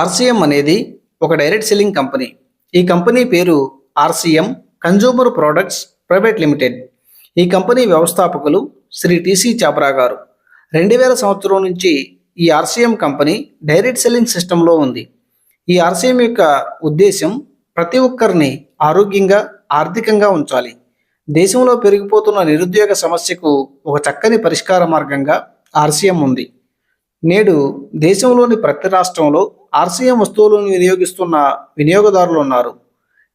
RCM అనేది ఒక direct selling company. ఈ కంపెనీ పేరు RCM consumer products private limited. ఈ కంపెనీ వ్యవస్థాపకులు శ్రీ టీసీ చాప్రా గారు. రెండు వేల సంవత్సరం నుంచి ఈ ఆర్సీఎం కంపెనీ డైరెక్ట్ సెల్లింగ్ సిస్టంలో ఉంది. ఈ ఆర్సీఎం యొక్క ఉద్దేశం ప్రతి ఒక్కరిని ఆరోగ్యంగా ఆర్థికంగా ఉంచాలి. దేశంలో పెరిగిపోతున్న నిరుద్యోగ సమస్యకు ఒక చక్కని పరిష్కార మార్గంగా ఆర్సీఎం ఉంది. నేడు దేశంలోని ప్రతి రాష్ట్రంలో ఆర్సీఎం వస్తువులను వినియోగిస్తున్న వినియోగదారులు ఉన్నారు.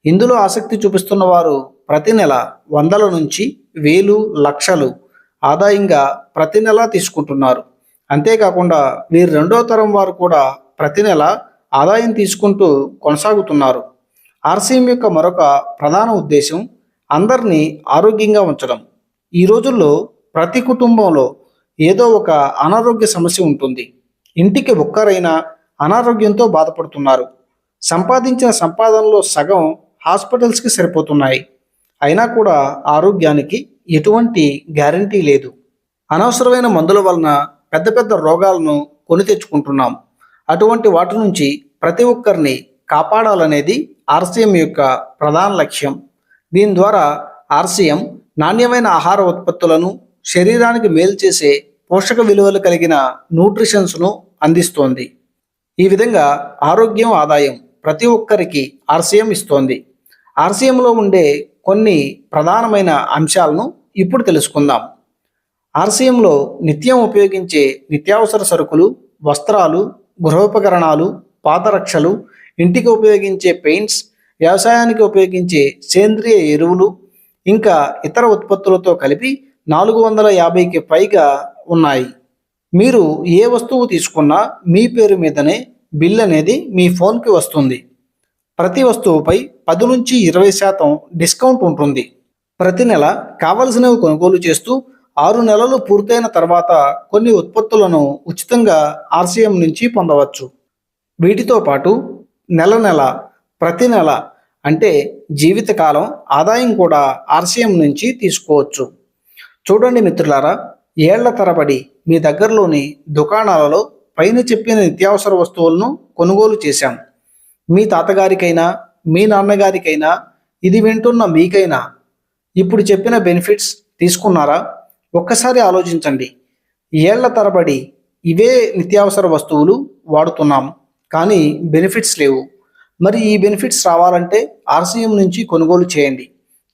ఇందులో ఆసక్తి చూపిస్తున్న వారు ప్రతి నెల వందల నుంచి వేలు లక్షలు ఆదాయంగా ప్రతి నెల తీసుకుంటున్నారు. అంతేకాకుండా వీరు రెండో తరం వారు కూడా ప్రతి నెల ఆదాయం తీసుకుంటూ కొనసాగుతున్నారు. ఆర్సీఎం యొక్క మరొక ప్రధాన ఉద్దేశం అందరినీ ఆరోగ్యంగా ఉంచడం. ఈ రోజుల్లో ప్రతి కుటుంబంలో ఏదో ఒక అనారోగ్య సమస్య ఉంటుంది. ఇంటికి ఒక్కరైనా అనారోగ్యంతో బాధపడుతున్నారు. సంపాదించిన సంపాదనలో సగం హాస్పిటల్స్కి సరిపోతున్నాయి. అయినా కూడా ఆరోగ్యానికి ఎటువంటి గ్యారంటీ లేదు. అనవసరమైన మందుల వలన పెద్ద పెద్ద రోగాలను కొని తెచ్చుకుంటున్నాం. అటువంటి వాటి నుంచి ప్రతి ఒక్కరిని కాపాడాలనేది ఆర్సీఎం యొక్క ప్రధాన లక్ష్యం. దీని ద్వారా ఆర్సీఎం నాణ్యమైన ఆహార ఉత్పత్తులను శరీరానికి మేలు చేసే పోషక విలువలు కలిగిన న్యూట్రిషన్స్ను అందిస్తోంది. ఈ విధంగా ఆరోగ్యం ఆదాయం ప్రతి ఒక్కరికి ఆర్సీఎం ఇస్తోంది. ఆర్సీఎంలో ఉండే కొన్ని ప్రధానమైన అంశాలను ఇప్పుడు తెలుసుకుందాం. ఆర్సీఎంలో నిత్యం ఉపయోగించే నిత్యావసర సరుకులు వస్త్రాలు గృహోపకరణాలు పాదరక్షలు ఇంటికి ఉపయోగించే పెయింట్స్ వ్యవసాయానికి ఉపయోగించే సేంద్రియ ఎరువులు ఇంకా ఇతర ఉత్పత్తులతో కలిపి నాలుగు వందల యాభైకి పైగా ఉన్నాయి. మీరు ఏ వస్తువు తీసుకున్నా మీ పేరు మీదనే బిల్ అనేది మీ ఫోన్కి వస్తుంది. ప్రతి వస్తువుపై పది నుంచి ఇరవై శాతం డిస్కౌంట్ ఉంటుంది. ప్రతి నెల కావలసినవి కొనుగోలు చేస్తూ ఆరు నెలలు పూర్తయిన తర్వాత కొన్ని ఉత్పత్తులను ఉచితంగా ఆర్సీఎం నుంచి పొందవచ్చు. వీటితో పాటు నెల నెల ప్రతి నెల అంటే జీవితకాలం ఆదాయం కూడా ఆర్సీఎం నుంచి తీసుకోవచ్చు. చూడండి మిత్రులారా ఏళ్ళ తరబడి మీ దగ్గరలోని దుకాణాలలో పైన చెప్పిన నిత్యావసర వస్తువులను కొనుగోలు చేశాం. మీ తాతగారికైనా మీ నాన్నగారికైనా ఇది వింటున్న మీకైనా ఇప్పుడు చెప్పిన బెనిఫిట్స్ తీసుకున్నారా? ఒక్కసారి ఆలోచించండి. ఏళ్ళ తరబడి ఇవే నిత్యావసర వస్తువులు వాడుతున్నాం కానీ బెనిఫిట్స్ లేవు. మరి ఈ బెనిఫిట్స్ రావాలంటే ఆర్సీఎం నుంచి కొనుగోలు చేయండి.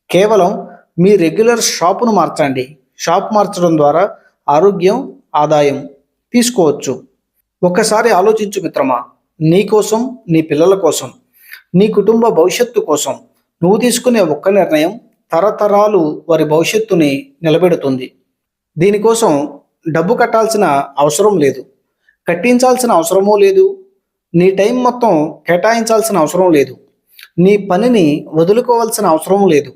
కేవలం మీ రెగ్యులర్ షాపును మార్చండి. షాప్ మార్చడం ద్వారా ఆరోగ్యం ఆదాయం తీసుకోవచ్చు. ఒక్కసారి ఆలోచించు మిత్రమా నీ కోసం నీ పిల్లల కోసం నీ కుటుంబ భవిష్యత్తు కోసం నువ్వు తీసుకునే ఒక్క నిర్ణయం తరతరాలు వారి భవిష్యత్తుని నిలబెడుతుంది. దీనికోసం డబ్బు కట్టాల్సిన అవసరం లేదు. కట్టించాల్సిన అవసరమూ లేదు. నీ టైం మొత్తం కేటాయించాల్సిన అవసరం లేదు. నీ పనిని వదులుకోవాల్సిన అవసరం లేదు.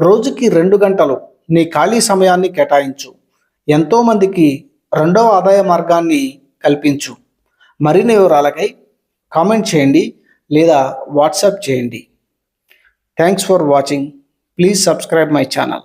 రోజుకి రెండు గంటలు నీ ఖాళీ సమయాన్ని కేటాయించు. ఎంతోమందికి రెండవ ఆదాయ మార్గాన్ని కల్పించు. మరిన్ని వివరాలకై కామెంట్ చేయండి లేదా వాట్సాప్ చేయండి. Thanks for watching please subscribe my channel